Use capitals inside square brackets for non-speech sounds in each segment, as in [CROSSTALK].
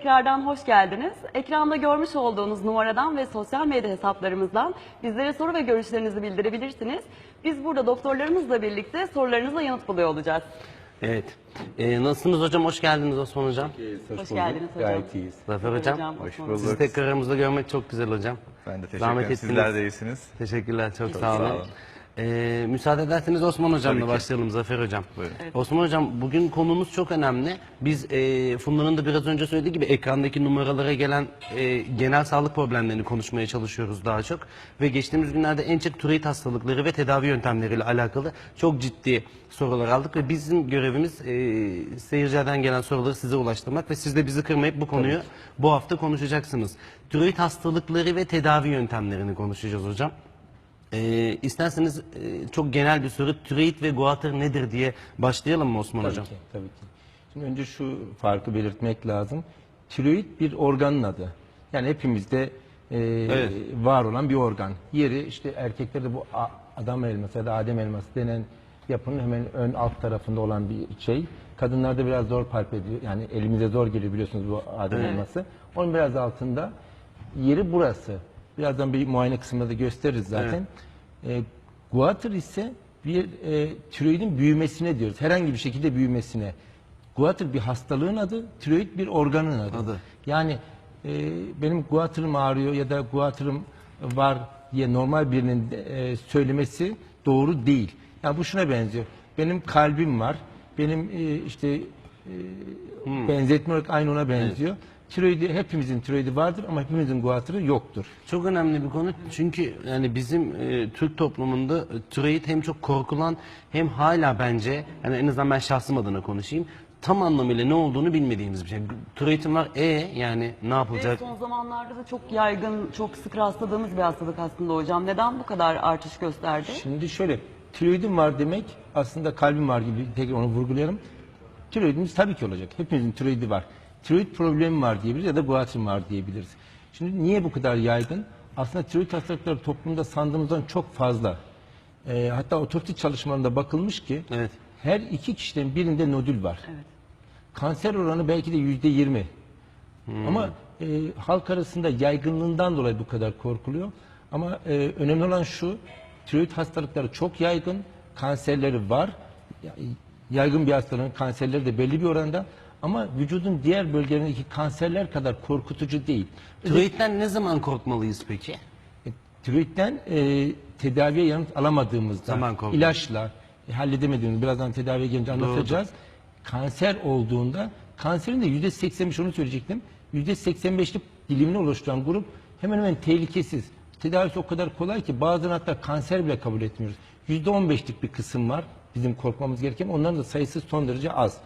Tekrardan hoş geldiniz. Ekranda görmüş olduğunuz numaradan ve sosyal medya hesaplarımızdan bizlere soru ve görüşlerinizi bildirebilirsiniz. Biz burada doktorlarımızla birlikte sorularınıza yanıt buluyor olacağız. Evet. Ee, nasılsınız hocam? Hoş geldiniz Osman hocam. Hoş geldiniz hocam. Gayet iyiyiz. Zafer hocam. Hoş bulduk. Sizi tekrar aramızda görmek çok güzel hocam. Ben de teşekkür ederim. Sizler de iyisiniz. Teşekkürler. Çok, sağ sağ olun. olun. Ee, müsaade ederseniz Osman hocamla Tabii ki. başlayalım Zafer hocam. Buyurun. Osman hocam bugün konumuz çok önemli. Biz e, Funda'nın da biraz önce söylediği gibi ekrandaki numaralara gelen e, genel sağlık problemlerini konuşmaya çalışıyoruz daha çok. Ve geçtiğimiz günlerde en çok tiroid hastalıkları ve tedavi yöntemleriyle alakalı çok ciddi sorular aldık ve bizim görevimiz e, seyircilerden gelen soruları size ulaştırmak ve siz de bizi kırmayıp bu konuyu bu hafta konuşacaksınız. Tiroid hastalıkları ve tedavi yöntemlerini konuşacağız hocam. Ee, isterseniz e, çok genel bir soru tiroid ve guatr nedir diye başlayalım mı Osman Tabii hocam? ki, tabii ki. Şimdi önce şu farkı belirtmek lazım. Tiroid bir organın adı. Yani hepimizde e, var olan bir organ. Yeri işte erkeklerde bu a- adam elması ya da adem elması denen yapının hemen ön alt tarafında olan bir şey. Kadınlarda biraz zor palp ediyor. Yani elimize zor geliyor biliyorsunuz bu adem elması. Onun biraz altında. Yeri burası. Birazdan bir muayene kısmında da gösteririz zaten. E, guatr ise bir e, tiroidin büyümesine diyoruz. Herhangi bir şekilde büyümesine. Guatr bir hastalığın adı, tiroid bir organın adı. Adı. Yani e, benim guatrım ağrıyor ya da guatrım var diye normal birinin e, söylemesi doğru değil. Yani bu şuna benziyor. Benim kalbim var. Benim e, işte e, benzetme olarak aynı ona benziyor. Tiroidi hepimizin tiroidi vardır ama hepimizin guatrı yoktur. Çok önemli bir konu çünkü yani bizim e, Türk toplumunda e, tiroid hem çok korkulan hem hala bence yani en azından ben şahsım adına konuşayım tam anlamıyla ne olduğunu bilmediğimiz bir şey. Tiroidim var e yani ne Ve yapılacak? son zamanlarda da çok yaygın, çok sık rastladığımız bir hastalık aslında hocam. Neden bu kadar artış gösterdi? Şimdi şöyle, tiroidim var demek aslında kalbim var gibi tekrar onu vurgulayalım. Tiroidimiz tabii ki olacak. Hepimizin tiroidi var. Tiroid problemi var diyebiliriz ya da guatrim var diyebiliriz. Şimdi niye bu kadar yaygın? Aslında tiroid hastalıkları toplumda sandığımızdan çok fazla. Ee, hatta otopsi çalışmalarında bakılmış ki Evet. her iki kişiden birinde nodül var. Kanser oranı belki de yüzde yirmi. Ama e, halk arasında yaygınlığından dolayı bu kadar korkuluyor. Ama e, önemli olan şu, tiroid hastalıkları çok yaygın, kanserleri var. Ya- Yaygın bir hastalığın kanserleri de belli bir oranda. Ama vücudun diğer bölgelerindeki kanserler kadar korkutucu değil. Tiroidden ne zaman korkmalıyız peki? E, Tiroidden e, tedaviye yanıt alamadığımızda Zaman ilaçla e, halledemediğimiz birazdan tedaviye gelince anlatacağız. Kanser olduğunda kanserin de yüzde 85 onu söyleyecektim. Yüzde 85'lik dilimini oluşturan grup hemen hemen tehlikesiz. Tedavisi o kadar kolay ki bazen hatta kanser bile kabul etmiyoruz. Yüzde 15'lik bir kısım var bizim korkmamız gereken. Onların da sayısı son derece az.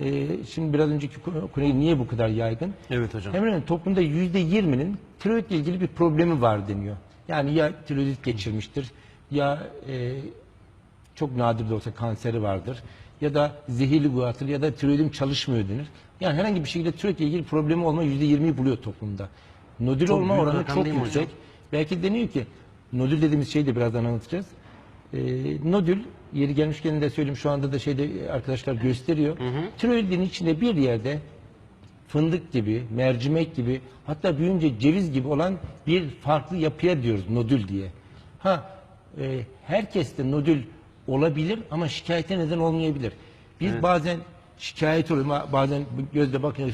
E, şimdi biraz önceki konu- konuya niye bu kadar yaygın? Evet hocam. Hemen hemen toplumda yüzde yirminin tiroidle ilgili bir problemi var deniyor. Yani ya tiroidit geçirmiştir ya e, çok nadir de olsa kanseri vardır ya da zehirli guatr ya da tiroidim çalışmıyor denir. Yani herhangi bir şekilde tiroidle ilgili problemi olma yüzde yirmiyi buluyor toplumda. Nodül Çok olma oranı çok yüksek. hocam? Belki deniyor ki nodül dediğimiz şeyi de birazdan anlatacağız. Ee, nodül yeri gelmişken de söyleyeyim şu anda da şeyde arkadaşlar gösteriyor. Tiroidin içinde bir yerde fındık gibi, mercimek gibi hatta büyüyünce ceviz gibi olan bir farklı yapıya diyoruz nodül diye. Ha e, herkeste nodül olabilir ama şikayete neden olmayabilir. Biz bazen şikayet oluyor ba- bazen gözle bakın e,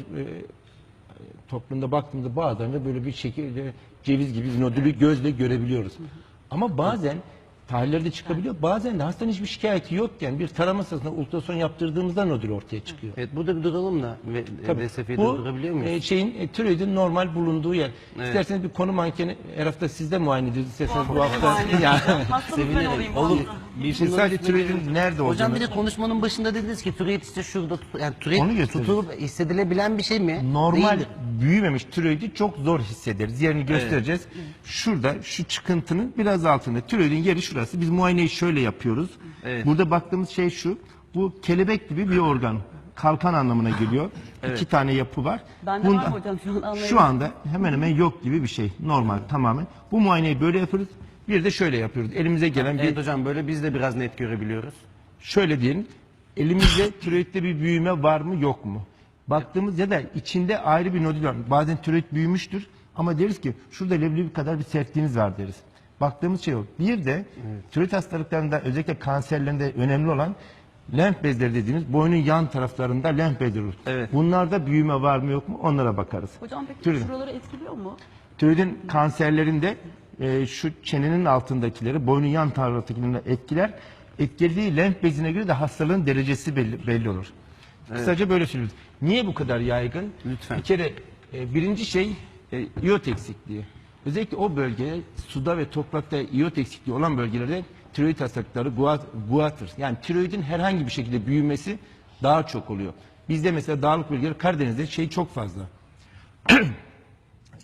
toplumda baktığımızda bazen de böyle bir şekilde ceviz gibi bir nodülü gözle görebiliyoruz. Ama bazen tahlillerde çıkabiliyor. Bazen de hastanın hiçbir şikayeti yokken bir tarama sırasında ultrason yaptırdığımızda nodül ortaya çıkıyor. Evet burada bir duralım da ve Tabii. VSF'yi Bu durdurabiliyor muyuz? e, şeyin e, tiroidin normal bulunduğu yer. İsterseniz bir konu mankeni her hafta sizde muayene ediyoruz. İsterseniz bu hafta [LAUGHS] yani. Hastamız ben olayım. Olur. Bir bunların sadece üstüne- tiroidin nerede Hocam olduğunu- bir de konuşmanın başında dediniz ki tiroid işte şurada tut- yani Onu tutulup hissedilebilen bir şey mi? Normal Değildir. büyümemiş tiroidi çok zor hissederiz. Yerini göstereceğiz. Şurada şu çıkıntının biraz altında. Tiroidin yeri şurası. Biz muayeneyi şöyle yapıyoruz. Evet. Burada baktığımız şey şu. Bu kelebek gibi bir organ. Kalkan anlamına geliyor. [LAUGHS] İki tane yapı var. Bende var mı hocam? Şu an şu anda hemen hemen yok gibi bir şey. Normal tamamen. Bu muayeneyi böyle yapıyoruz. Bir de şöyle yapıyoruz. Elimize gelen bir Evet hocam böyle biz de biraz net görebiliyoruz. şöyle diyelim. Elimizde tiroidde bir büyüme var mı yok mu? Baktığımız ya da içinde ayrı bir nodül var. Bazen tiroid büyümüştür ama deriz ki şurada leblebi kadar bir sertliğiniz var deriz. Baktığımız şey o. Bir de tiroid hastalıklarında özellikle kanserlerinde önemli olan lenf bezleri dediğimiz boynun yan taraflarında lenf bezleri olur. Evet. Bunlarda büyüme var mı yok mu onlara bakarız. Hocam peki Tiroid. şuraları etkiliyor mu? Tiroidin kanserlerinde e, şu çenenin altındakileri, boynun yan taraftakilerini etkiler. Etkilediği lenf bezine göre de hastalığın derecesi belli, belli olur. Kısaca böyle söylüyoruz. Niye bu kadar yaygın? Lütfen. Bir kere e, birinci şey e, iot eksikliği. Özellikle o bölge suda ve toprakta iot eksikliği olan bölgelerde tiroid hastalıkları guat, guatr. Yani tiroidin herhangi bir şekilde büyümesi daha çok oluyor. Bizde mesela dağlık bölgeler Karadeniz'de şey çok fazla. [CLEARS THROAT]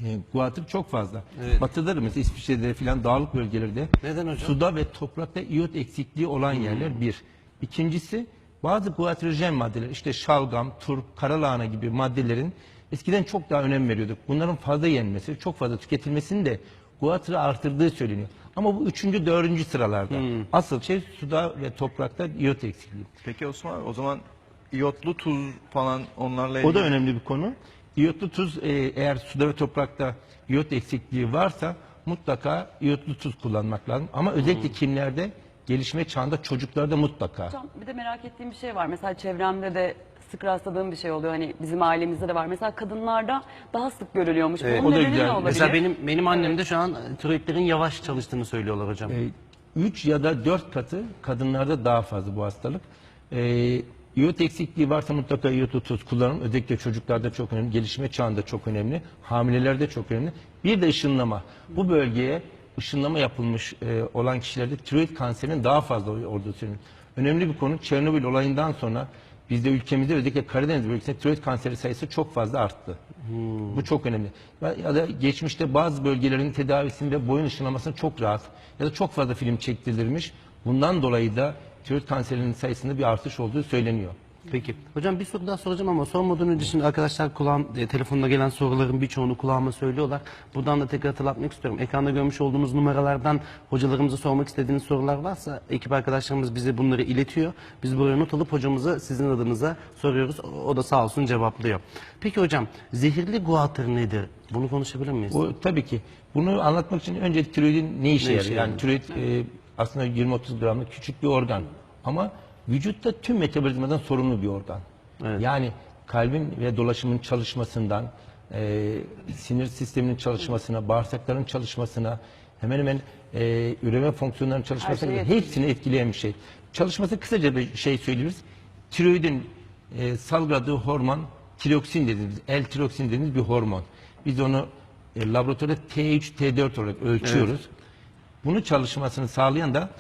E, guatr çok fazla. Batıda da mesela İsviçre'de falan dağlık bölgelerde Neden hocam? suda ve toprakta iot eksikliği olan yerler bir. İkincisi bazı guatrojen maddeler işte şalgam, turp, karalahana gibi maddelerin eskiden çok daha önem veriyorduk. Bunların fazla yenmesi, çok fazla tüketilmesinin de guatrı artırdığı söyleniyor. Ama bu üçüncü, dördüncü sıralarda. Asıl şey suda ve toprakta iot eksikliği. Peki Osman abi, o zaman iyotlu tuz falan onlarla ilgili. O da önemli bir konu. İyotlu tuz e, eğer suda ve toprakta iyot eksikliği varsa mutlaka iyotlu tuz kullanmak lazım. Ama özellikle kimlerde? Gelişme çağında çocuklarda mutlaka. Hocam bir de merak ettiğim bir şey var. Mesela çevremde de sık rastladığım bir şey oluyor. Hani bizim ailemizde de var. Mesela kadınlarda daha sık görülüyormuş. Evet, Bunun o da nedeni güzel. ne olabilir? Mesela benim benim annemde şu an tiroidlerin yavaş çalıştığını söylüyorlar hocam. 3 ya da 4 katı kadınlarda daha fazla bu hastalık. Ee, iot eksikliği varsa mutlaka iyotlu tuz kullanın. Özellikle çocuklarda çok önemli, gelişme çağında çok önemli, hamilelerde çok önemli. Bir de ışınlama. Bu bölgeye ışınlama yapılmış e, olan kişilerde tiroid kanserinin daha fazla olduğu söyleniyor. Önemli bir konu Çernobil olayından sonra bizde ülkemizde özellikle Karadeniz bölgesinde tiroid kanseri sayısı çok fazla arttı. Bu çok önemli. Ya da geçmişte bazı bölgelerin tedavisinde boyun ışınlamasına çok rahat ya da çok fazla film çektirilmiş. Bundan dolayı da tiroid kanserinin sayısında bir artış olduğu söyleniyor. Peki. Hocam bir soru daha soracağım ama sormadan önce şimdi arkadaşlar kulağım, e, telefonda gelen soruların birçoğunu kulağıma söylüyorlar. Buradan da tekrar hatırlatmak istiyorum. Ekranda görmüş olduğumuz numaralardan hocalarımıza sormak istediğiniz sorular varsa ekip arkadaşlarımız bize bunları iletiyor. Biz buraya not alıp hocamıza sizin adınıza soruyoruz. O, o da sağ olsun cevaplıyor. Peki hocam zehirli guatr nedir? Bunu konuşabilir miyiz? O tabii ki bunu anlatmak için önce tiroidin ne işe yarıyor? Yani tiroid e, aslında 20-30 gramlık küçük bir organ ama vücutta tüm metabolizmadan sorumlu bir organ. Evet. Yani kalbin ve dolaşımın çalışmasından, e, sinir sisteminin çalışmasına, bağırsakların çalışmasına, hemen hemen e, üreme fonksiyonlarının çalışmasına kadar hepsini etkileyen bir şey. Çalışması kısaca bir şey söylüyoruz. Tiroidin e, salgıladığı hormon tiroksin dediğimiz, L-tiroksin dediğimiz bir hormon. Biz onu e, laboratuvarda T3, T4 olarak ölçüyoruz. Bunu çalışmasını sağlayan da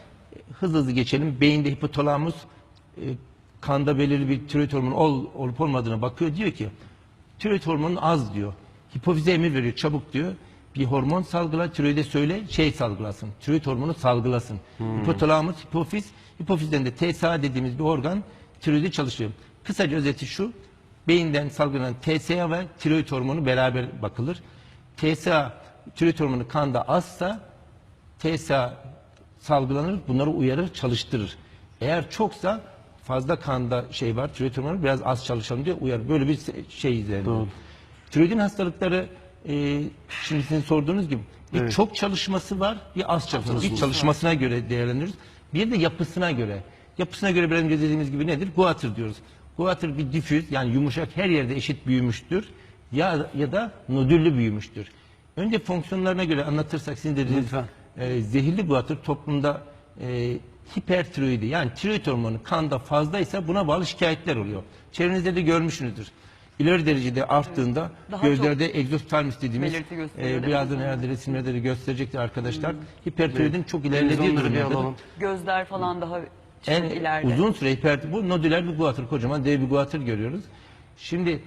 hızlı hızlı geçelim. Beyinde hipotalamus e, kanda belirli bir tiroid hormonu ol, olup olmadığına bakıyor. Diyor ki tiroid hormonu az diyor. Hipofize emir veriyor çabuk diyor. Bir hormon salgıla tiroide söyle şey salgılasın. Tiroid hormonu salgılasın. Hipotalamus, hipofiz, hipofizden de TSA dediğimiz bir organ tiroidi çalışıyor. Kısaca özeti şu. Beyinden salgılanan TSA ve tiroid hormonu beraber bakılır. TSA tiroid hormonu kanda azsa TSA salgılanır, bunları uyarır, çalıştırır. Eğer çoksa fazla kanda şey var, tiroid hormonu biraz az çalışalım diye uyarır. Böyle bir şey izlenir. Tiroidin hastalıkları e, şimdi sizin sorduğunuz gibi bir çok çalışması var, bir az çalışması. Bir çalışmasına göre değerlendiririz. Bir de yapısına göre. Yapısına göre biraz önce dediğimiz gibi nedir? Guatr diyoruz. Guatr bir difüz yani yumuşak her yerde eşit büyümüştür. Ya ya da nodüllü büyümüştür. Önce fonksiyonlarına göre anlatırsak sizin dediğiniz Lütfen. E, zehirli guatr toplumda e, hipertiroidi yani tiroid hormonu kanda fazlaysa buna bağlı şikayetler oluyor. Çevrenizde de görmüşsünüzdür. İleri derecede arttığında Daha gözlerde egzoftalmus dediğimiz belirti gösteriyor, e, değil mi? birazdan herhalde resimlerde de gösterecektir arkadaşlar. Hipertiroidin çok ilerlediği onları bir durumlarda alalım. Gözler falan daha çok en ileride. uzun süre hiper bu nodüler bir guatr kocaman dev bir guatr görüyoruz. Şimdi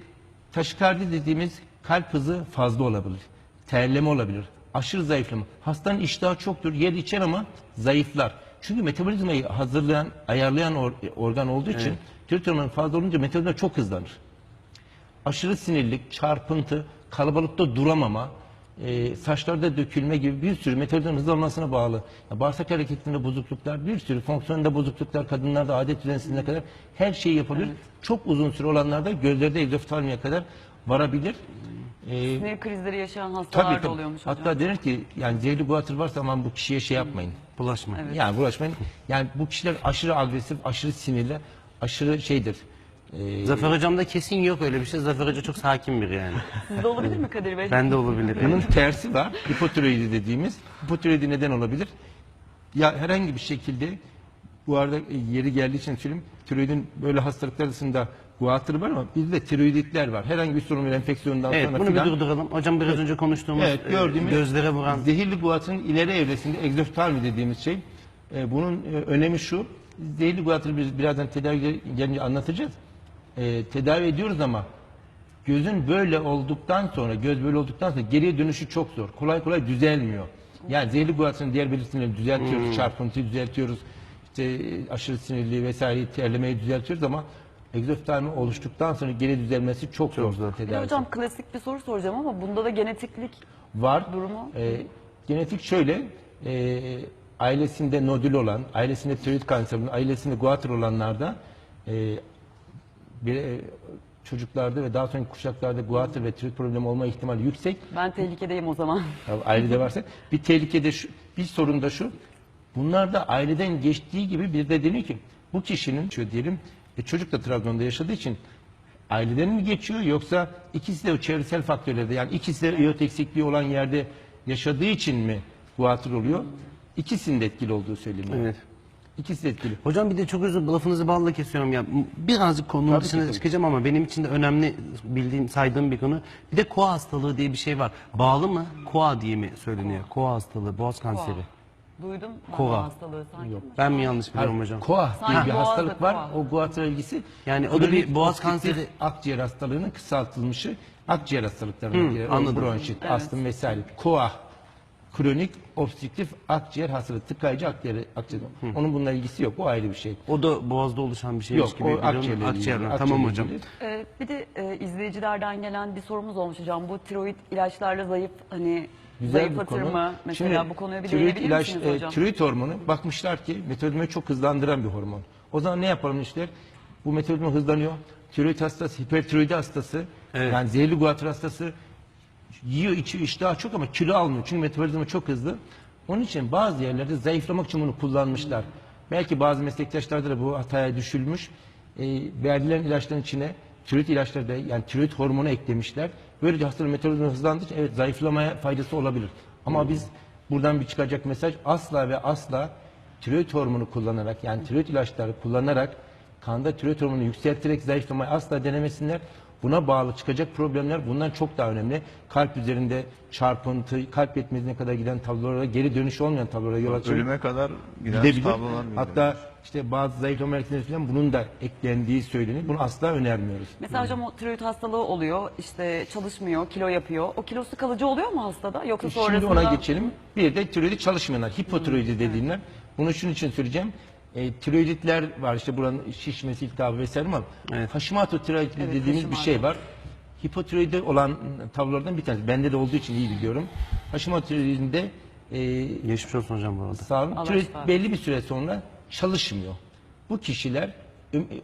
taşikardi dediğimiz kalp hızı fazla olabilir. Terleme olabilir. Aşırı zayıflama. Hastanın iştahı çoktur. Yer içer ama zayıflar. Çünkü metabolizmayı hazırlayan, ayarlayan or- organ olduğu için tiroid hormonu fazla olunca metabolizma çok hızlanır. Aşırı sinirlik, çarpıntı, kalabalıkta duramama, e, saçlarda dökülme gibi bir sürü metabolizmanın hızlanmasına bağlı. Ya, bağırsak hareketinde bozukluklar, bir sürü fonksiyonunda bozukluklar, kadınlarda adet düzensizliğine kadar her şey yapabilir. Çok uzun süre olanlarda gözlerde egzoftalmiye kadar varabilir. E, Sinir krizleri yaşayan hastalar tabii da tabii. oluyormuş hocam. Hatta denir ki yani zehirli guatr varsa aman bu kişiye şey yapmayın. Bulaşma. Yani bulaşmayın. Yani bu kişiler aşırı agresif, aşırı sinirli, aşırı şeydir. E, Zafer Hocam'da kesin yok öyle bir şey. Zafer Hoca çok sakin biri yani. [LAUGHS] Sizde olabilir mi Kadir Bey? Ben de olabilir. Bunun tersi var. Hipotiroidi dediğimiz. Hipotiroidi neden olabilir? Ya herhangi bir şekilde bu arada yeri geldiği için söyleyeyim. Tiroidin böyle hastalıklar arasında guatr var ama bizde tiroiditler var. Herhangi bir sorun bir enfeksiyondan Evet sonra bunu bir filan- durduralım. Hocam biraz önce konuştuğumuz Evet, gördüğümüz gözlere vuran zehirli guatrın ileri evresinde egzoftalmi dediğimiz şey. E, bunun e, önemi şu. Zehirli guatrı biz birazdan tedavi gelince anlatacağız. E, tedavi ediyoruz ama gözün böyle olduktan sonra, göz böyle olduktan sonra geriye dönüşü çok zor. Kolay kolay düzelmiyor. Yani zehirli guatrın diğer belirtilerini düzeltiyoruz, Hmm. çarpıntıyı düzeltiyoruz. işte e, aşırı sinirliği vesaire terlemeyi düzeltiyoruz ama egzoftalmi oluştuktan sonra geri düzelmesi çok, zor. zor. Bir de hocam klasik bir soru soracağım ama bunda da genetiklik var. Durumu? Ee, genetik şöyle, e, ailesinde nodül olan, ailesinde tiroid kanseri olan, ailesinde guatr olanlarda e, bir, e, çocuklarda ve daha sonraki kuşaklarda guatr ve tiroid problemi olma ihtimali yüksek. ben tehlikedeyim o zaman. Ya ailede varsa bir tehlikede şu, bir sorun da şu. Bunlar da aileden geçtiği gibi bir de deniyor ki bu kişinin şu diyelim e, çocuk da Trabzon'da yaşadığı için aileden mi geçiyor yoksa ikisi de o çevresel faktörlerde yani ikisi de iot eksikliği olan yerde yaşadığı için mi guatr oluyor? İkisinin de etkili olduğu söyleniyor. Evet. İkisi de etkili. Hocam bir de çok özür lafınızı balla kesiyorum ya. Birazcık konunun Tabii ki, dışına tabii. çıkacağım ama benim için de önemli bildiğim, saydığım bir konu. Bir de koa hastalığı diye bir şey var. Bağlı mı? Koa diye mi söyleniyor? Koa hastalığı, boğaz kanseri. Duydum Kova. hastalığı sanki. mi? Ben mi yanlış biliyorum hocam? Koa diye Sanki bir boğazda hastalık var. koa. O guatr ilgisi. Yani o da bir kronik boğaz obstrüktif kanseri- Akciğer hastalığının kısaltılmışı. Akciğer hastalıklarına girer. O anladım. Bronşit, astım vesaire. Koa. Kronik obstrüktif akciğer hastalığı. Tıkayıcı akciğer, akciğer. Onun bununla ilgisi yok. O ayrı bir şey. O da boğazda oluşan bir şeymiş Yok, gibi o biliyorum. akciğerle ilgili. Akciğerler. Tamam Akciğerle hocam. ilgili. Ee, bir de e, izleyicilerden gelen bir sorumuz olmuş hocam. Bu tiroid ilaçlarla zayıf hani Güzel bir zayıflatır konu. mı? Mesela Şimdi, bu konuya bir tiroid değinebilir ilaç, misiniz e, hocam? tiroid hormonu bakmışlar ki metabolizmayı çok hızlandıran bir hormon. O zaman ne yapalım işler? Bu metabolizma hızlanıyor. Tiroid hastası, hipertiroidi hastası, Evet. yani zehirli guatr hastası yiyor, içiyor, iştahı çok ama kilo almıyor. Çünkü metabolizma çok hızlı. Onun için bazı yerlerde zayıflamak için bunu kullanmışlar. Belki bazı meslektaşlarda da bu hataya düşülmüş. E, verilen ilaçların içine tiroid ilaçları da yani tiroid hormonu eklemişler. Böylece hastanın metabolizma hızlandığı için evet zayıflamaya faydası olabilir. Ama biz buradan bir çıkacak mesaj asla ve asla tiroid hormonu kullanarak yani tiroid ilaçları kullanarak kanda tiroid hormonunu yükselterek zayıflamayı asla denemesinler. Buna bağlı çıkacak problemler bundan çok daha önemli. Kalp üzerinde çarpıntı, kalp yetmezliğine kadar giden tablolara, geri dönüş olmayan tablolara yol açıyor. Ölüme kadar giden Gidebilir. tablolar geliyor. Hatta işte bazı zayıflama hareketleri falan bunun da eklendiği söyleniyor. Bunu asla önermiyoruz. Mesela hocam o tiroid hastalığı oluyor, işte çalışmıyor, kilo yapıyor. O kilosu kalıcı oluyor mu hastada? Yoksa Şimdi sonrasında... ona geçelim. Bir de tiroidi çalışmayanlar, hipotiroidi dediğinler. Bunu şunun için söyleyeceğim. E, tiroiditler var işte buranın şişmesi, iltihabı vesaire ama Evet. Hashimoto tiroidi Evet, dediğimiz bir Hashimoto. şey var. Hipotiroidi olan tablolardan bir tanesi. Bende de olduğu için iyi biliyorum. Hashimoto tiroidinde e, Geçmiş olsun hocam bu arada. sağ olun. Tiroid belli bir süre sonra çalışmıyor. Bu kişiler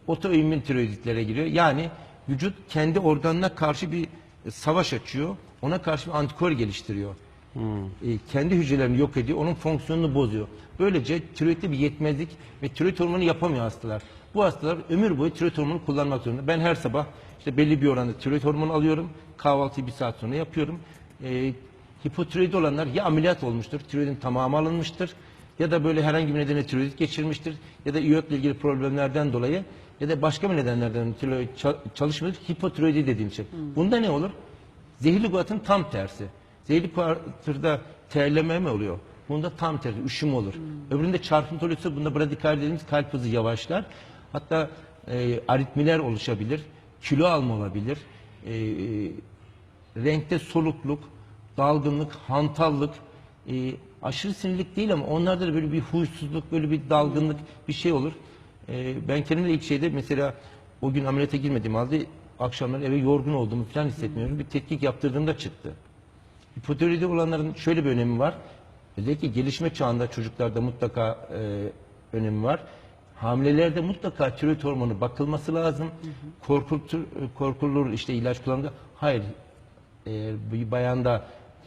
otoimmün tiroiditlere giriyor. Yani vücut kendi organına karşı bir savaş açıyor. Ona karşı bir antikor geliştiriyor. E, kendi hücrelerini yok ediyor. Onun fonksiyonunu bozuyor. Böylece tiroidde bir yetmezlik ve tiroid hormonu yapamıyor hastalar. Bu hastalar ömür boyu tiroid hormonu kullanmak zorunda. Ben her sabah işte belli bir oranda tiroid hormonu alıyorum. Kahvaltıyı bir saat sonra yapıyorum. E, hipotiroid olanlar ya ameliyat olmuştur, tiroidin tamamı alınmıştır ya da böyle herhangi bir nedenle tiroid geçirmiştir ya da iyotle ilgili problemlerden dolayı ya da başka bir nedenlerden tiroid ça- çalışmıyor. Hipotiroidi dediğim şey. Bunda ne olur? Zehirli guatın tam tersi. Zehirli guatırda terleme mi oluyor? Bunda tam tersi, üşüm olur. Öbüründe çarpıntı olursa bunda bradikal dediğimiz kalp hızı yavaşlar. Hatta e, aritmiler oluşabilir, kilo alma olabilir, e, e, renkte solukluk, dalgınlık, hantallık, e, aşırı sinirlik değil ama onlarda da böyle bir huysuzluk, böyle bir dalgınlık bir şey olur. E, ben kendimle ilk şeyde mesela o gün ameliyata girmediğim halde akşamları eve yorgun olduğumu falan hissetmiyorum. Bir tetkik yaptırdığımda çıktı. Hipotiroidi olanların şöyle bir önemi var. Özellikle gelişme çağında çocuklarda mutlaka e, önemi var. Hamilelerde mutlaka tiroid hormonu bakılması lazım. Korkultur, korkulur işte ilaç kullanımda. Hayır. Eğer bir bayanda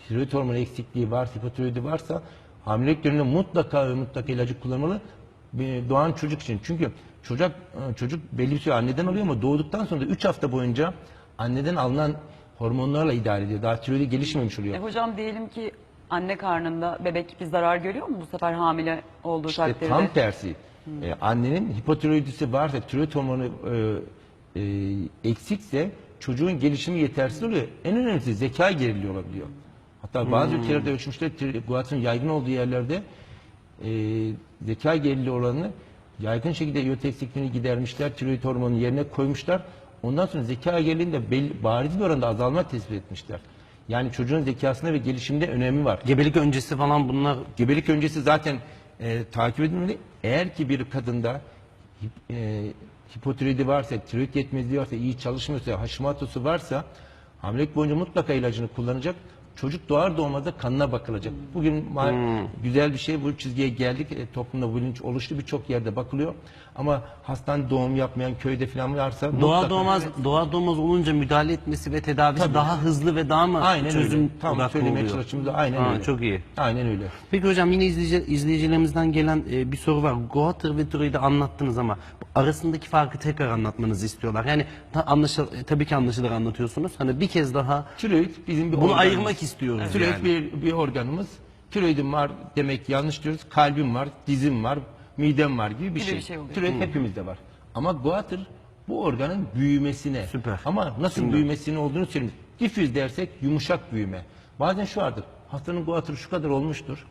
tiroid hormonu eksikliği varsa, hipotiroidi varsa hamilelik döneminde mutlaka ve mutlaka ilacı kullanmalı. Doğan çocuk için. Çünkü çocuk çocuk belli bir süre anneden alıyor ama doğduktan sonra da 3 hafta boyunca anneden alınan hormonlarla idare ediyor. Daha tiroidi gelişmemiş oluyor. E hocam diyelim ki anne karnında bebek bir zarar görüyor mu bu sefer hamile olduğu İşte takdirde? tam tersi. E, annenin hipotiroidisi varsa, tiroid hormonu e, e, eksikse çocuğun gelişimi yetersiz oluyor. En önemlisi zeka geriliği olabiliyor. Hatta bazı ülkelerde ölçmüşler tri- guatrin yaygın olduğu yerlerde e, zeka geriliği oranını yaygın şekilde iot eksikliğini gidermişler. Tiroid hormonu yerine koymuşlar. Ondan sonra zeka geriliğinde belli, bariz bir oranda azalma tespit etmişler. Yani çocuğun zekasında ve gelişiminde önemi var. Gebelik öncesi falan bunlar Gebelik öncesi zaten e, takip edilmeli. Eğer ki bir kadında e, hipotiroidi varsa, tiroid yetmezliği varsa, iyi çalışmıyorsa, Hashimoto'su varsa hamilelik boyunca mutlaka ilacını kullanacak. Çocuk doğar doğmaz da kanına bakılacak. Bugün ma- güzel bir şey bu çizgiye geldik. E, toplumda bilinç oluştu birçok yerde bakılıyor. Ama hastane doğum yapmayan köyde falan varsa mutlaka- doğmaz doğar doğmaz olunca müdahale etmesi ve tedavisi Tabii. daha hızlı ve daha mı Aynen çözüm öyle. Tam söylemeye oluyor? çalıştığımız da aynen Ha, öyle. Çok iyi. Aynen öyle. Peki hocam yine izleyici, izleyicilerimizden gelen e, bir soru var. Goiter ve tiroidi anlattınız ama arasındaki farkı tekrar anlatmanızı istiyorlar. Yani ta, anlaşıl, e, tabii ki anlaşılır anlatıyorsunuz. Hani bir kez daha Tiroid bizim bir bunu organımız. ayırmak istiyoruz Tiroid yani. bir, bir organımız. Tiroidim var demek yanlış diyoruz. Kalbim var, dizim var, midem var gibi bir şey. bir şey oluyor. Tiroid hepimizde var. Ama goiter bu organın büyümesine. Süper. Ama nasıl büyümesine olduğunu söyleyeyim. Difüz dersek yumuşak büyüme. Bazen şu vardır. Hastanın goiter şu kadar olmuştur.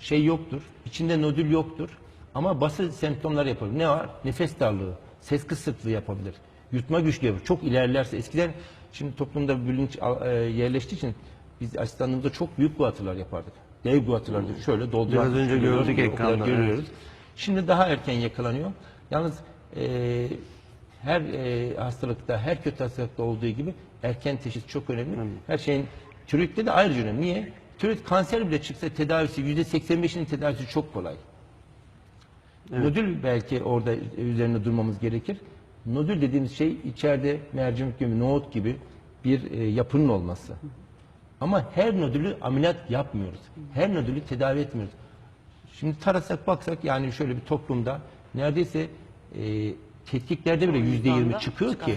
Şey yoktur. içinde nodül yoktur. Ama basit semptomlar yapabilir. Ne var? Nefes darlığı, ses kısıklığı yapabilir. Yutma güçlüğü yapabilir. Çok ilerlerse eskiden şimdi toplumda bilinç e, yerleştiği için biz asistanlığımızda çok büyük guatırlar yapardık. Dev guatırlardı. Şöyle dolduran. Biraz önce gördük ekranda, Görüyoruz. Şimdi daha erken yakalanıyor. Yalnız e, her e, hastalıkta, her kötü hastalıkta olduğu gibi erken teşhis çok önemli. Her şeyin tiroidde de ayrıca önemli. Niye? Tiroid kanser bile çıksa tedavisi %85'inin tedavisi çok kolay. Nodül belki orada üzerine durmamız gerekir. Nodül dediğimiz şey içeride mercimek gibi, nohut gibi bir e, yapının olması. Ama her nodülü ameliyat yapmıyoruz. Her nodülü tedavi etmiyoruz. Şimdi tarasak baksak yani şöyle bir toplumda neredeyse e, tetkiklerde bile yüzde yirmi çıkıyor çıkar. ki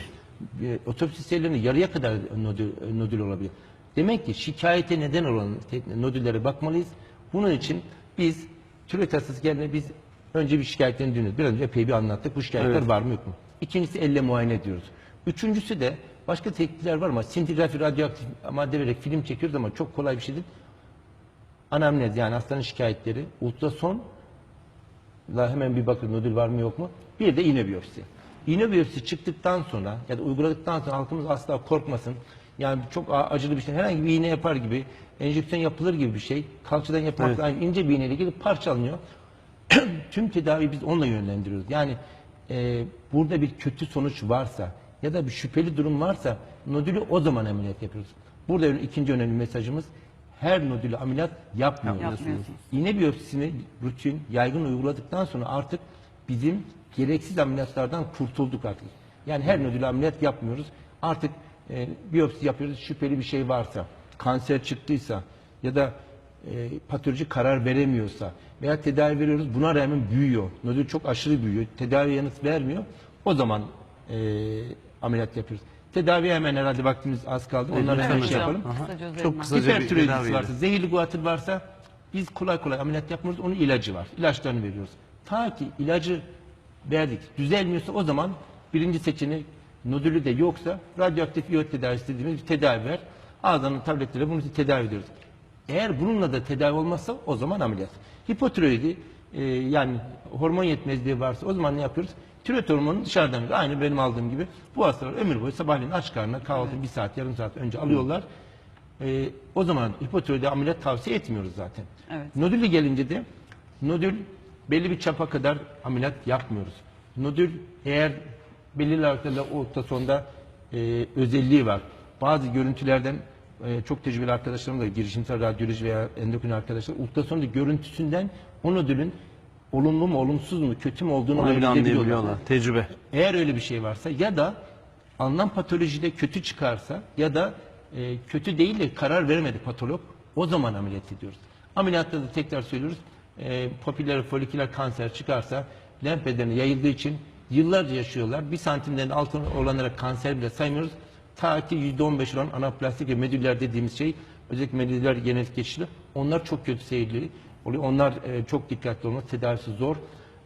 e, otopsi serilerinde yarıya kadar nodül, nodül olabilir. Demek ki şikayete neden olan nodüllere bakmalıyız. Bunun için biz tiroid hastası geldiğinde biz önce bir şikayetlerini dinliyoruz. Biraz önce epey bir anlattık. Bu şikayetler var mı yok mu? İkincisi elle muayene ediyoruz. Üçüncüsü de başka tetkikler var ama sintigrafi radyoaktif madde vererek film çekiyoruz ama çok kolay bir şey değil. Anamnez yani hastanın şikayetleri, ultrason La hemen bir bakın nodül var mı yok mu? Bir de iğne biyopsi. İğne biyopsi çıktıktan sonra ya da uyguladıktan sonra halkımız asla korkmasın. Yani çok acılı bir şey. Herhangi bir iğne yapar gibi, enjeksiyon yapılır gibi bir şey. Kalçadan yapmakla aynı ince bir iğneyle gelip parçalanıyor. [CLEARS THROAT] Tüm tedaviyi biz onunla yönlendiriyoruz. Yani e, burada bir kötü sonuç varsa ya da bir şüpheli durum varsa nodülü o zaman ameliyat yapıyoruz. Burada ikinci önemli mesajımız her nodülü ameliyat yapmıyoruz. İğne biyopsisini rutin, yaygın uyguladıktan sonra artık bizim gereksiz ameliyatlardan kurtulduk artık. Yani her nodül ameliyat yapmıyoruz. Artık e, biyopsi yapıyoruz. Şüpheli bir şey varsa, kanser çıktıysa ya da e, patoloji karar veremiyorsa veya tedavi veriyoruz buna rağmen büyüyor. Nodül çok aşırı büyüyor. Tedavi yanıt vermiyor. O zaman e, ameliyat yapıyoruz. Tedaviye hemen herhalde vaktimiz az kaldı. Onları hemen şey hocam. yapalım. Üzerinden. Çok kısaca bir Hipertiroidis tedavi varsa, zehirli guatr varsa biz kolay kolay ameliyat yapmıyoruz. Onun ilacı var. İlaçlarını veriyoruz. Ta ki ilacı verdik. Düzelmiyorsa o zaman birinci seçenek nodülü de yoksa radyoaktif iyot tedavisi dediğimiz bir tedavi ver. Ağzının tabletleriyle bunu tedavi ediyoruz. Eğer bununla da tedavi olmazsa o zaman ameliyat. Hipotiroidi e, yani hormon yetmezliği varsa o zaman ne yapıyoruz? Tiroid hormonunu dışarıdan veriyoruz. Aynı benim aldığım gibi. Bu hastalar ömür boyu sabahleyin aç karnına kahvaltı bir saat yarım saat önce alıyorlar. E, o zaman hipotiroidi ameliyat tavsiye etmiyoruz zaten. Evet. Nodülle gelince de nodül belli bir çapa kadar ameliyat yapmıyoruz. Nodül eğer belirli aralıklarla ultrasonda e, özelliği var. Bazı görüntülerden e, çok tecrübeli arkadaşlarım da girişimsel radyoloji veya endokrin arkadaşlar ultrasonda görüntüsünden o nodülün olumlu mu olumsuz mu kötü mü olduğunu Onu bile anlayabiliyorlar. Tecrübe. Eğer öyle bir şey varsa ya da alınan patolojide kötü çıkarsa ya da e, kötü değil de karar veremedi patolog o zaman ameliyat ediyoruz. Ameliyatta da tekrar söylüyoruz e, popüler foliküler kanser çıkarsa lenf bedenine yayıldığı için yıllarca yaşıyorlar. Bir santimden altı olanlara kanser bile saymıyoruz. Ta ki %15 olan anaplastik ve medüller dediğimiz şey özellikle medüller genetik geçişli onlar çok kötü seyirli oluyor. Onlar e, çok dikkatli olması tedavisi zor.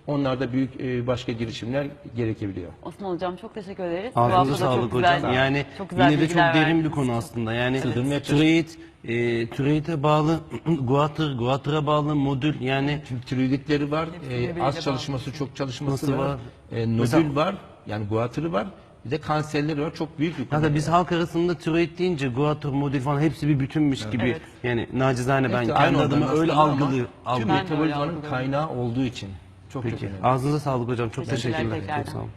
Onlarda büyük e, başka girişimler gerekebiliyor. Osman Hocam çok teşekkür ederiz. Ağzınıza çok sağlık güzel- hocam. Yani çok güzel yine de çok derin verdiniz. bir konu aslında. Yani Sığdırmaya tiroid, e, tiroide bağlı [CLEARS THROAT] guatr, guatra bağlı modül yani Şimdi tiroiditleri var, e, az çalışması, çok çalışması Nasıl var, var? E, nodül Mesela- var, yani guatrı var, bir de kanserleri var. Çok büyük bir konu. Biz halk arasında tiroid deyince guatr, modül falan hepsi bir bütünmüş gibi. Evet. Yani nacizane ben kendi aynı adıma öyle algılıyor. Tüm. Ben de öyle metabolizmanın algılıyorum. kaynağı olduğu için çok çok Peki. önemli. Ağzınıza sağlık hocam. Çok Teşekkürler. Çok sağ olun.